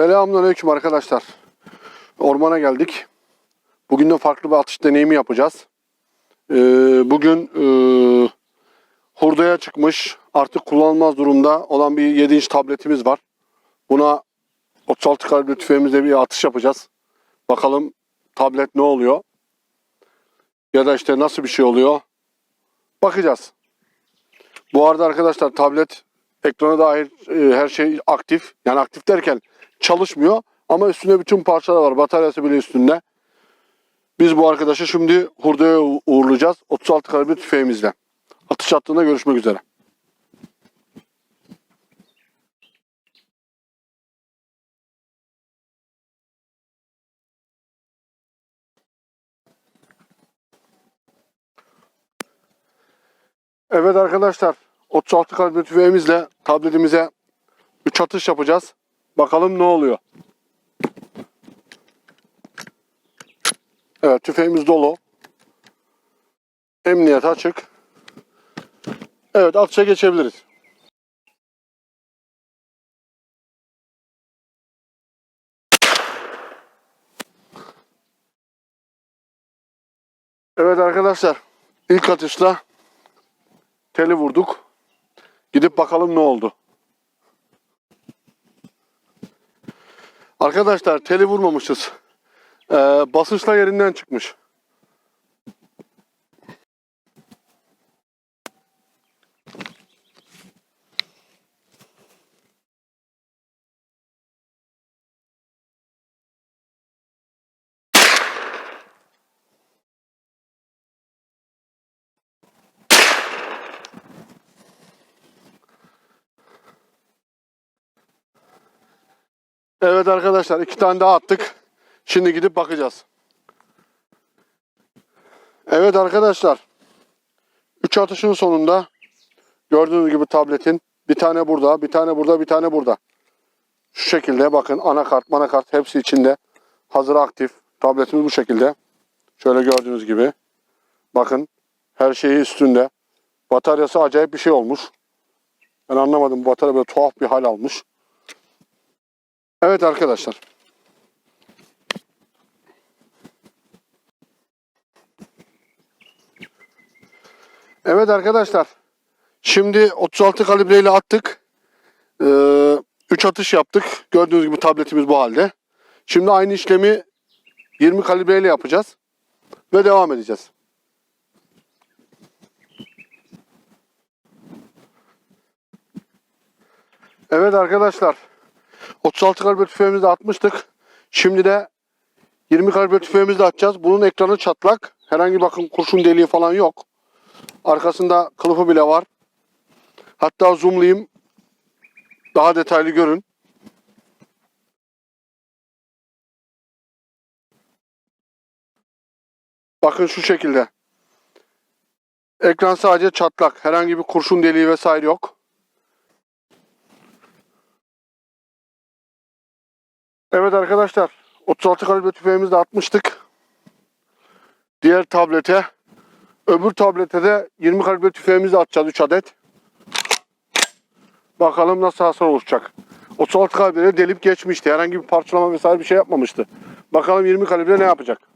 Selamünaleyküm arkadaşlar. Ormana geldik. Bugün de farklı bir atış deneyimi yapacağız. Ee, bugün e, hurdaya çıkmış, artık kullanılmaz durumda olan bir 7 inç tabletimiz var. Buna 36 kalibre tüfeğimizle bir atış yapacağız. Bakalım tablet ne oluyor? Ya da işte nasıl bir şey oluyor? Bakacağız. Bu arada arkadaşlar tablet ekrana dair e, her şey aktif. Yani aktif derken çalışmıyor ama üstünde bütün parçalar var. Bataryası bile üstünde. Biz bu arkadaşı şimdi hurdaya uğurlayacağız. 36 kalibre tüfeğimizle. Atış attığında görüşmek üzere. Evet arkadaşlar 36 kalibre tüfeğimizle tabletimize 3 atış yapacağız. Bakalım ne oluyor. Evet tüfeğimiz dolu. Emniyet açık. Evet atışa geçebiliriz. Evet arkadaşlar ilk atışla teli vurduk. Gidip bakalım ne oldu. Arkadaşlar teli vurmamışız. Ee, basınçla yerinden çıkmış. Evet arkadaşlar iki tane daha attık. Şimdi gidip bakacağız. Evet arkadaşlar. Üç atışın sonunda gördüğünüz gibi tabletin bir tane burada, bir tane burada, bir tane burada. Şu şekilde bakın anakart, manakart hepsi içinde. Hazır aktif. Tabletimiz bu şekilde. Şöyle gördüğünüz gibi. Bakın her şeyi üstünde. Bataryası acayip bir şey olmuş. Ben anlamadım. Bu batarya böyle tuhaf bir hal almış. Evet arkadaşlar. Evet arkadaşlar. Şimdi 36 kalibreyle attık. 3 atış yaptık. Gördüğünüz gibi tabletimiz bu halde. Şimdi aynı işlemi 20 kalibreyle yapacağız. Ve devam edeceğiz. Evet arkadaşlar. 36 kalibre tüfeğimizi atmıştık. Şimdi de 20 kalibre tüfeğimizi atacağız. Bunun ekranı çatlak. Herhangi bakın kurşun deliği falan yok. Arkasında kılıfı bile var. Hatta zoomlayayım. Daha detaylı görün. Bakın şu şekilde. Ekran sadece çatlak. Herhangi bir kurşun deliği vesaire yok. Evet arkadaşlar 36 kalibre tüfeğimizi de atmıştık. Diğer tablete öbür tablete de 20 kalibre tüfeğimizi atacağız 3 adet. Bakalım nasıl hasar oluşacak. 36 kalibre delip geçmişti. Herhangi bir parçalama vesaire bir şey yapmamıştı. Bakalım 20 kalibre ne yapacak.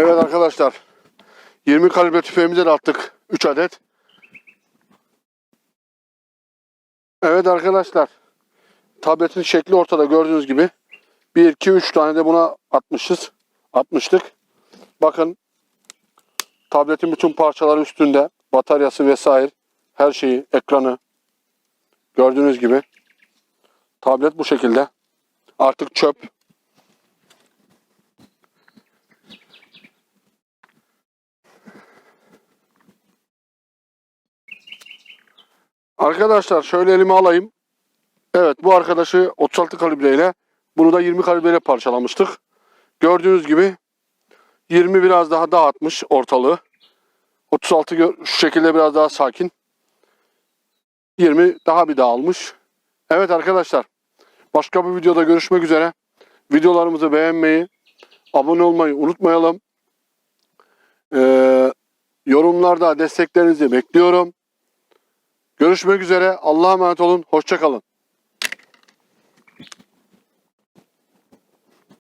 Evet arkadaşlar. 20 kalibre tüfeğimize de attık 3 adet. Evet arkadaşlar. Tabletin şekli ortada gördüğünüz gibi. 1 2 3 tane de buna atmışız. Atmıştık. Bakın tabletin bütün parçaları üstünde. Bataryası vesaire. her şeyi, ekranı. Gördüğünüz gibi. Tablet bu şekilde. Artık çöp. Arkadaşlar şöyle elime alayım. Evet bu arkadaşı 36 kalibreyle bunu da 20 kalibreyle parçalamıştık. Gördüğünüz gibi 20 biraz daha dağıtmış ortalığı. 36 gö- şu şekilde biraz daha sakin. 20 daha bir dağılmış. Evet arkadaşlar. Başka bir videoda görüşmek üzere. Videolarımızı beğenmeyi, abone olmayı unutmayalım. Ee, yorumlarda desteklerinizi bekliyorum. Görüşmek üzere. Allah'a emanet olun. Hoşçakalın.